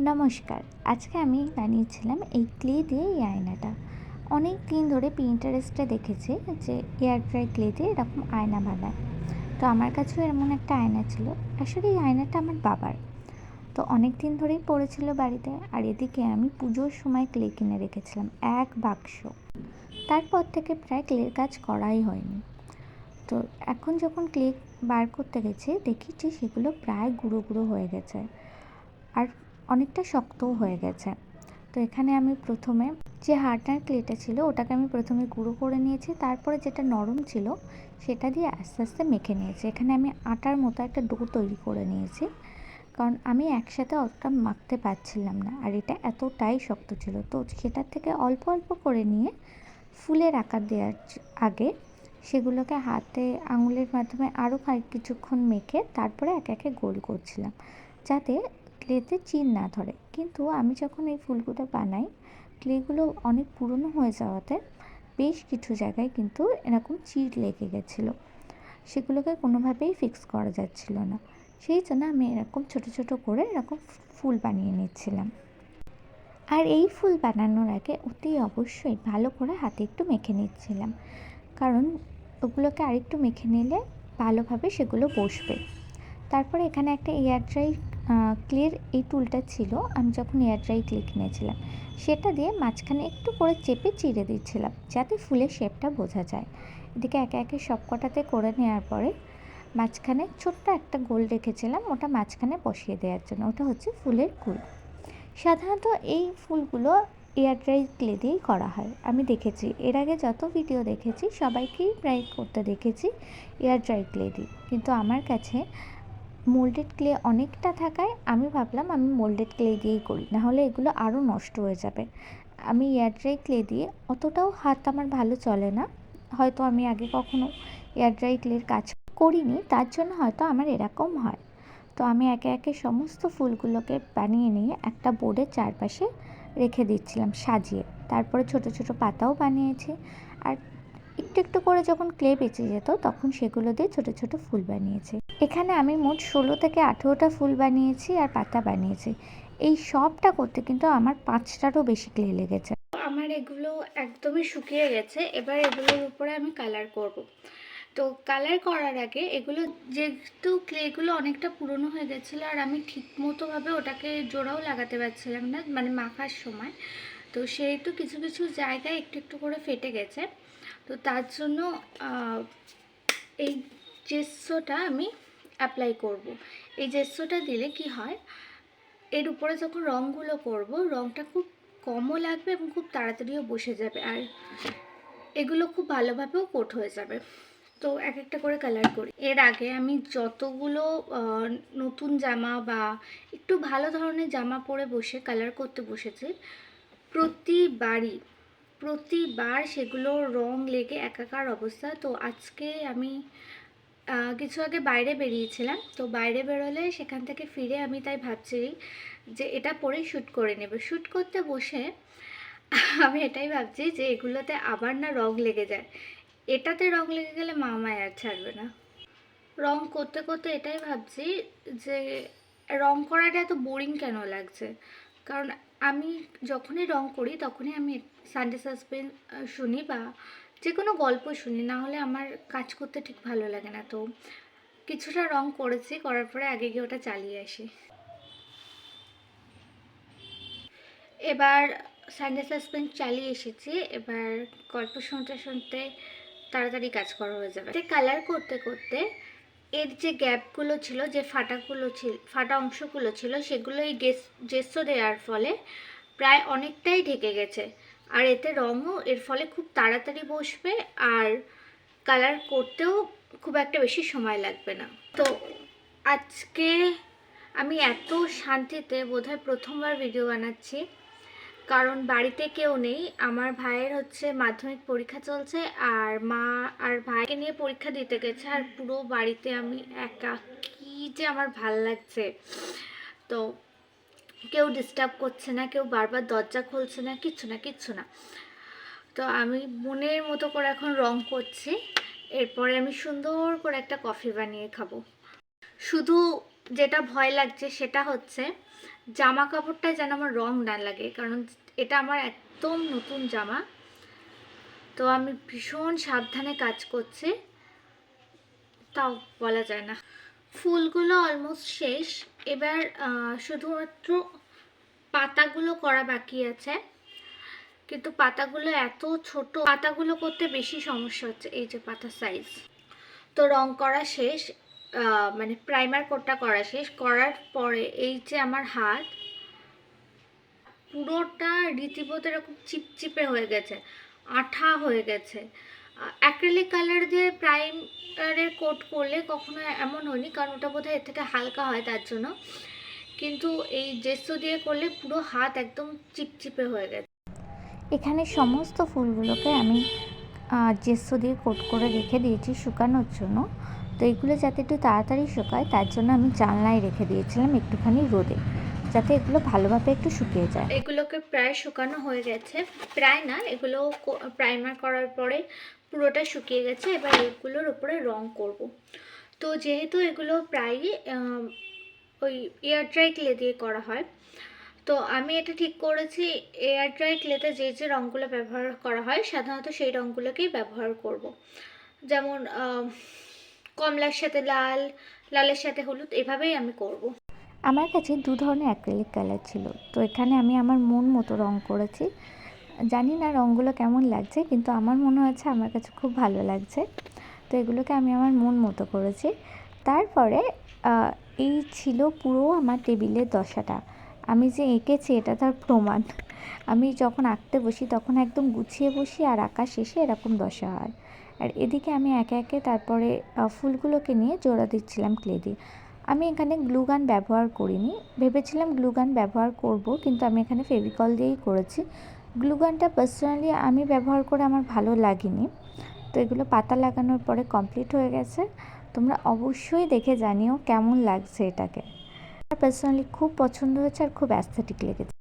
নমস্কার। আজকে আমি বানিয়েছিলাম এই ক্লে দিয়ে এই আয়নাটা। অনেক দিন ধরে পিন্টারেস্টে দেখেছি যে এয়ার ড্রাই ক্লে দিয়ে এরকম আয়না বানায়। তো আমার কাছেও এমন একটা আয়না ছিল। আসলে এই আয়নাটা আমার বাবার। তো অনেক দিন ধরেই পড়েছিল বাড়িতে আর এদিকে আমি পুজোর সময় ক্লে কিনে রেখেছিলাম, এক বাক্স। তারপর থেকে প্রায় ক্লের কাজ করাই হয়নি। তো এখন যখন ক্লে বার করতে গেছি দেখি যে সেগুলো প্রায় গুঁড়ো গুঁড়ো হয়ে গেছে। আর অনেকটা শক্তও হয়ে গেছে। তো এখানে আমি প্রথমে যে হার্ডনার ক্লেটা ছিল, ওটাকে আমি প্রথমে গুঁড়ো করে নিয়েছি, তারপরে যেটা নরম ছিল, সেটা দিয়ে আস্তে আস্তে মেখে নিয়েছি। এখানে আমি আটার মতো একটা ডো তৈরি করে নিয়েছি, কারণ আমি একসাথে অতটা মাখতে পারছিলাম না, আর এটা এতটাই শক্ত ছিল। তো সেটার থেকে অল্প অল্প করে নিয়ে ফুলের আকার দেওয়ার আগে সেগুলোকে হাতে আঙুলের মাধ্যমে আরও কিছুক্ষণ মেখে তারপরে একে একে গোল করছিলাম, যাতে ক্লেতে চিন না ধরে। কিন্তু আমি যখন এই ফুলগুলো বানাই ক্লেগুলো অনেক পুরনো হয়ে যাওয়াতে বেশ কিছু জায়গায় কিন্তু এরকম চির লেগে গেছিল। সেগুলোকে কোনোভাবেই ফিক্স করা যাচ্ছিল না। সেই জন্য আমি এরকম ছোট ছোট করে এরকম ফুল বানিয়ে নিচ্ছিলাম। আর এই ফুল বানানোর আগে অতি অবশ্যই ভালো করে হাতে একটু মেখে নিচ্ছিলাম। কারণ ওগুলোকে আরেকটু মেখে নিলে ভালোভাবে সেগুলো বসবে। তারপরে এখানে একটা এয়ার ড্রাই ক্লের এই টুলটা ছিল। আমি যখন এয়ার ড্রাই ক্লে কিনেছিলাম, সেটা দিয়ে মাঝখানে একটু করে চেপে চিড়ে দিচ্ছিলাম, যাতে ফুলের শেপটা বোঝা যায়। এদিকে একে একে সব কটাতে করে নেওয়ার পরে মাঝখানে ছোট্ট একটা গোল রেখেছিলাম, ওটা মাঝখানে বসিয়ে দেওয়ার জন্য। ওটা হচ্ছে ফুলের কুল। সাধারণত এই ফুলগুলো এয়ার ড্রাই ক্লে দিয়েই করা হয়। আমি দেখেছি, এর আগে যত ভিডিও দেখেছি, সবাইকেই প্রায় করতে দেখেছি, এয়ার ড্রাই ক্লে দিয়ে কিন্তু আমার কাছে মোল্ডেড ক্লে অনেকটা থাকায় আমি ভাবলাম আমি মোল্ডেড ক্লে দিয়েই করি, নাহলে এগুলো আরও নষ্ট হয়ে যাবে। আমি এয়ার ড্রাই ক্লে দিয়ে, অতটাও হাত আমার ভালো চলে না। হয়তো আমি আগে কখনো এয়ার ড্রাই ক্লের কাজ করিনি, তার জন্য হয়তো আমার এরকম হয়। তো আমি একে একে সমস্ত ফুলগুলোকে বানিয়ে নিয়ে একটা বোর্ডের চারপাশে রেখে দিচ্ছিলাম সাজিয়ে। তারপরে ছোট ছোট পাতাও বানিয়েছি। আর একটু একটু করে যখন ক্লে বেঁচে যেত, তখন সেগুলো দিয়ে ছোট ছোট ফুল বানিয়েছি। এখানে আমি মোট ষোলো থেকে আঠেরোটা ফুল বানিয়েছি আর পাতা বানিয়েছি। এই সবটা করতে কিন্তু আমার পাঁচটারও বেশি ক্লে লেগেছে। আমার এগুলো একদমই শুকিয়ে গেছে, এবার এগুলোর উপরে আমি কালার করব। তো কালার করার আগে এগুলো যেহেতু ক্লেগুলো অনেকটা পুরনো হয়ে গেছিল আর আমি ঠিক মতোভাবে ওটাকে জোড়াও লাগাতে পারছিলাম না মানে মাখার সময়, তো সেহেতু কিছু কিছু জায়গায় একটু একটু করে ফেটে গেছে। তো তার জন্য এই জেসোটা আমি অ্যাপ্লাই করব। এই জেসোটা দিলে কি হয়, এর উপরে যখন রঙগুলো করব, রঙটা খুব কমও লাগবে এবং খুব তাড়াতাড়িও বসে যাবে আর এগুলো খুব ভালোভাবেও কোট হয়ে যাবে তো এক একটা করে কালার করি এর আগে আমি যতগুলো নতুন জামা বা একটু ভালো ধরনের জামা পরে বসে কালার করতে বসেছি, প্রতিবারই প্রতিবার সেগুলো রং লেগে একাকার অবস্থা। তো আজকে আমি কিছু আগে বাইরে বেরিয়েছিলাম। তো বাইরে বেরোলে সেখান থেকে ফিরে আমি তাই ভাবছি যে এটা পরেই শ্যুট করে নেব। শ্যুট করতে বসে আমি এটাই ভাবছি যে এগুলোতে আবার না রং লেগে যায়। এটাতে রং লেগে গেলে মামায় আর ছাড়বে না। রং করতে করতে এটাই ভাবছি যে রং করাটা এত বোরিং কেন লাগছে? কারণ আমি যখনই রং করি, তখনই আমি সানডে সাসপেন্স শুনি বা যে কোনো গল্প শুনি, না হলে আমার কাজ করতে ঠিক ভালো লাগে না। তো কিছুটা রং করেছি, করার পরে আগে গিয়ে ওটা চালিয়ে আসি। এবার সানডে সাসপেন্স চালিয়ে এসেছি। এবার গল্প শুনতে শুনতে তাড়াতাড়ি কাজ করা হয়ে যাবে। কালার করতে করতে এর যে গ্যাপগুলো ছিল, যে ফাটাগুলো ছিল, ফাটা অংশগুলো ছিল, সেগুলো এই জেসো দেওয়ার ফলে প্রায় অনেকটাই ঢেকে গেছে। আর এতে রঙও এর ফলে খুব তাড়াতাড়ি বসবে আর কালার করতেও খুব একটা বেশি সময় লাগবে না। তো আজকে আমি এত শান্তিতে বোধহয় প্রথমবার ভিডিও বানাচ্ছি। কারণ বাড়িতে কেউ নেই। আমার ভাইয়ের হচ্ছে মাধ্যমিক পরীক্ষা চলছে আর মা আর ভাইকে নিয়ে পরীক্ষা দিতে গেছে আর পুরো বাড়িতে আমি একা। কী যে আমার ভালো লাগছে। তো কেউ ডিস্টার্ব করছে না, কেউ বারবার দরজা খুলছে না কিচ্ছু না কিচ্ছু না। তো আমি মনের মতো করে এখন রং করছি। এরপরে আমি সুন্দর করে একটা কফি বানিয়ে খাব। শুধু যেটা ভয় লাগছে সেটা হচ্ছে জামা কাপড়টা যেন আমার রং না লাগে, কারণ এটা আমার একদম নতুন জামা। তো আমি ভীষণ সাবধানে কাজ করছি, তাও বলা যায় না। ফুলগুলো অলমোস্ট শেষ, এবার শুধুমাত্র পাতাগুলো করা বাকি আছে। কিন্তু পাতাগুলো এত ছোট, পাতাগুলো করতে বেশি সমস্যা হচ্ছে, এই যে পাতার সাইজ তো রং করা শেষ মানে প্রাইমার কোটটা করা শেষ। করার পরে এই যে আমার হাত, পুরোটা রীতিমতো এরকম চিপচিপে হয়ে গেছে, আঠা হয়ে গেছে। অ্যাক্রিলিক কালার দিয়ে প্রাইমারের কোট করলে কখনো এমন হয়নি, কারণ ওটা বোধহয় এর থেকে হালকা হয় তার জন্য। কিন্তু এই জেসো দিয়ে করলে পুরো হাত একদম চিপচিপে হয়ে গেছে। এখানে সমস্ত ফুলগুলোকে আমি জেসো দিয়ে কোট করে রেখে দিয়েছি শুকানোর জন্য। তো এগুলো যাতে একটু তাড়াতাড়ি শুকায়, তার জন্য আমি জানলায় রেখে দিয়েছিলাম একটুখানি রোদে, যাতে এগুলো ভালোভাবে একটু শুকিয়ে যায়। এগুলোকে প্রায় শুকানো হয়ে গেছে, প্রায় না, এগুলো প্রাইমার করার পরে পুরোটা শুকিয়ে গেছে, এবার এগুলোর উপরে রং করব। তো যেহেতু এগুলো প্রায়ই ওই এয়ার ড্রাই ক্লে দিয়ে করা হয়, তো আমি এটা ঠিক করেছি এয়ার ড্রাই ক্লেতে যে যে রঙগুলো ব্যবহার করা হয়, সাধারণত সেই রঙগুলোকেই ব্যবহার করব। যেমন কমলার সাথে লাল, লালের সাথে হলুদ, এভাবেই আমি করব। আমার কাছে দু ধরনের অ্যাক্রিলিক কালার ছিল। তো এখানে আমি আমার মন মতো রং করেছি। জানি না রঙগুলো কেমন লাগছে, কিন্তু আমার মনে হচ্ছে আমার কাছে খুব ভালো লাগছে। তো এগুলোকে আমি আমার মন মতো করেছি। তারপরে এই ছিল পুরো আমার টেবিলের দশাটা। আমি যে এঁকেছি, এটা তার প্রমাণ। আমি যখন আঁকতে বসি তখন একদম গুছিয়ে বসি আর আঁকা শেষে এরকম দশা হয়। আর এদিকে আমি একে একে তারপরে ফুলগুলোকে নিয়ে জোড়া দিচ্ছিলাম ক্লে দিয়ে। আমি এখানে গ্লুগান ব্যবহার করিনি। ভেবেছিলাম গ্লুগান ব্যবহার করব কিন্তু আমি এখানে ফেভিকল দিয়েই করেছি। গ্লুগানটা পার্সোনালি আমি ব্যবহার করে আমার ভালো লাগেনি। তো এগুলো পাতা লাগানোর পরে কমপ্লিট হয়ে গেছে। তোমরা অবশ্যই দেখে জানিও কেমন লাগছে এটাকে। পার্সোনালি খুব পছন্দ হয়েছে আর খুব অ্যাস্থেটিক লেগেছে।